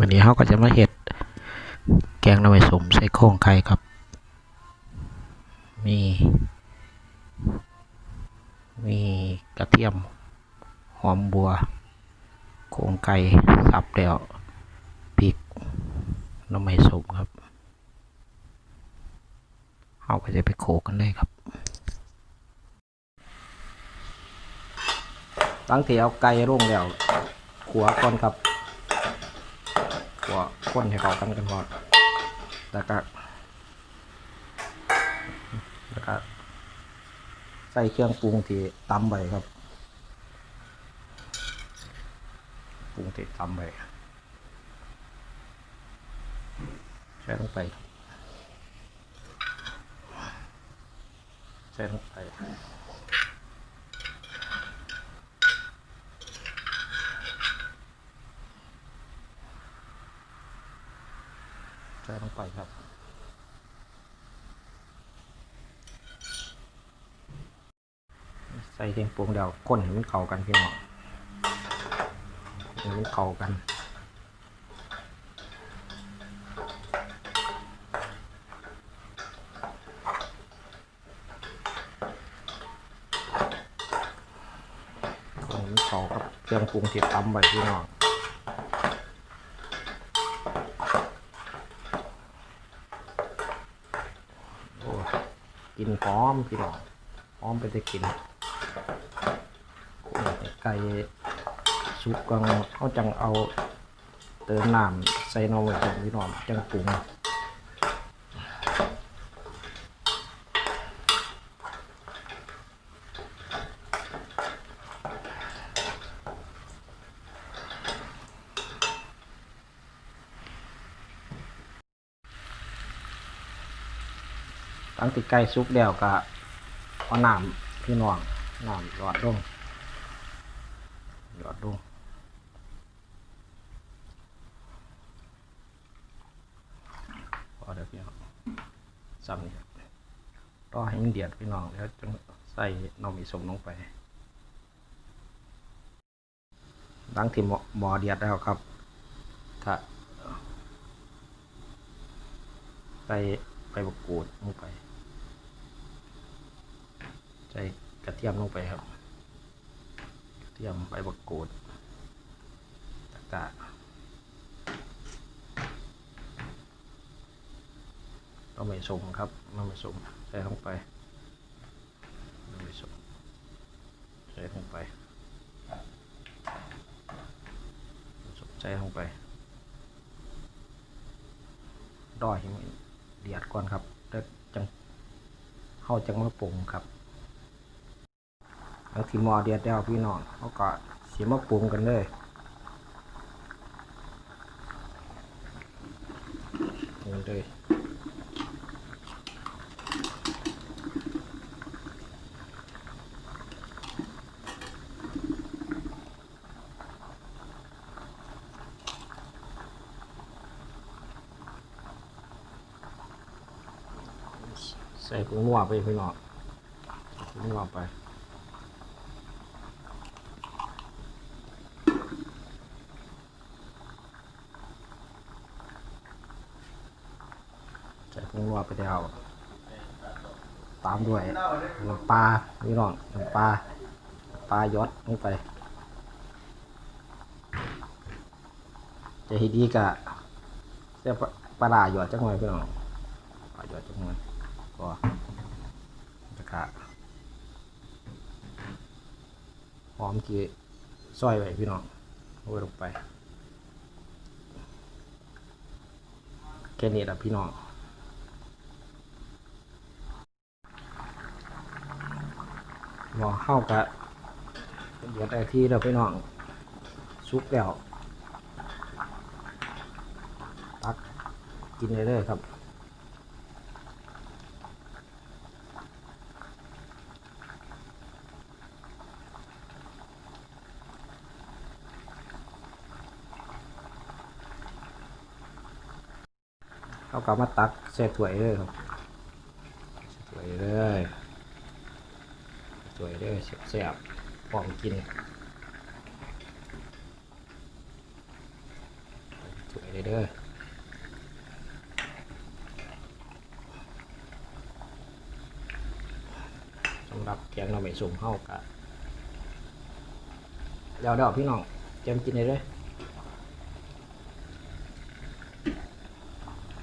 วันนี้เขาก็จะมาเห็ดแกงหน้ำมันสมใส่โครงไก่ครับ มี มีกระเทียม หอมบัว โครงไก่สับแล้วพริกหน้ำมันสมครับเขาก็จะไปโขกกันเลยครับตั้งที่เอาไก่ลงแล้วขัวก่อนครับ ขัวข้นให้เข้ากันกันก่อนแล้วก็แล้วก็ใส่เครื่องปรุงที่ตำไปครับปรุงที่ตำไปใส่ลงไปใส่ลงไป ใส่ลงไปครับ ใส่เทียงปรุงเดียวก้นให้มันเข้ากันพี่น้องให้มันเข้ากันคนให้มันเข้ากับเครื่องปรุงที่ตำไว้พี่น้อง โอ้ย กินหอมพี่น้องพร้อมไปจะกินไก่สุกกังเขาจังเอาเติมน้ำใส่นมไว้ก่อนพี่น้องจังปรุง ตั้งติไก่สุกแล้วก็เอาน้ำพี่น้องน้ำหยอดลงหยอดลงพอเดี๋ยวพี่น้องซ้ำนี่ครับรอให้มันเดือดพี่น้องแล้วจึงใส่น่อหมีสมลงไปหลังที่หมอเดือดแล้วครับถ้าใส่ใบกูดลงไป ส่กระเทียมลงไปครับ กระเทียมใบมะกรูดต่างๆต้องไม่สมครับต้องไม่สมใส่ลงไปต้องไม่สมใส่ลงไปสมใส่ลงไปดอยมันเดือดก่อนครับแล้วจังเข้าจังมาปรุงครับ แล้วที่หมอเดียดแล้วพี่น้องเขาก็เสียมาปรุงกันเลยปรุงเลยใส่ผงนัวไปพี่น้องผงนัวไป ส่ผงนัวไปแล้ว ตามด้วยน้ำปลาพี่น้องน้ำปลาปลายอดลงไป จะให้ดีกะเสียปลาดาหยอดจังหน่อยพี่น้องปลาหยอดจังหน่อยก็จะกะหอมกี่ซอยไว้พี่น้องเอาลงไปแค่นี้แหละพี่น้อง หมอเข้ากะเดี๋ยวแต่ที่เราไปน้องซุปแล้วตักกินเลยเลยครับเอากลับมาตักใส่ถ้วยเลยครับใส่ถ้วยเลย สวยเลยแซ่บๆพร้อมกินสวยเด้อสำหรับแกงเราไม่สุ่มเข้ากันเดี๋ยวเดี๋ยวพี่น้องเจมกินเลยเด้อ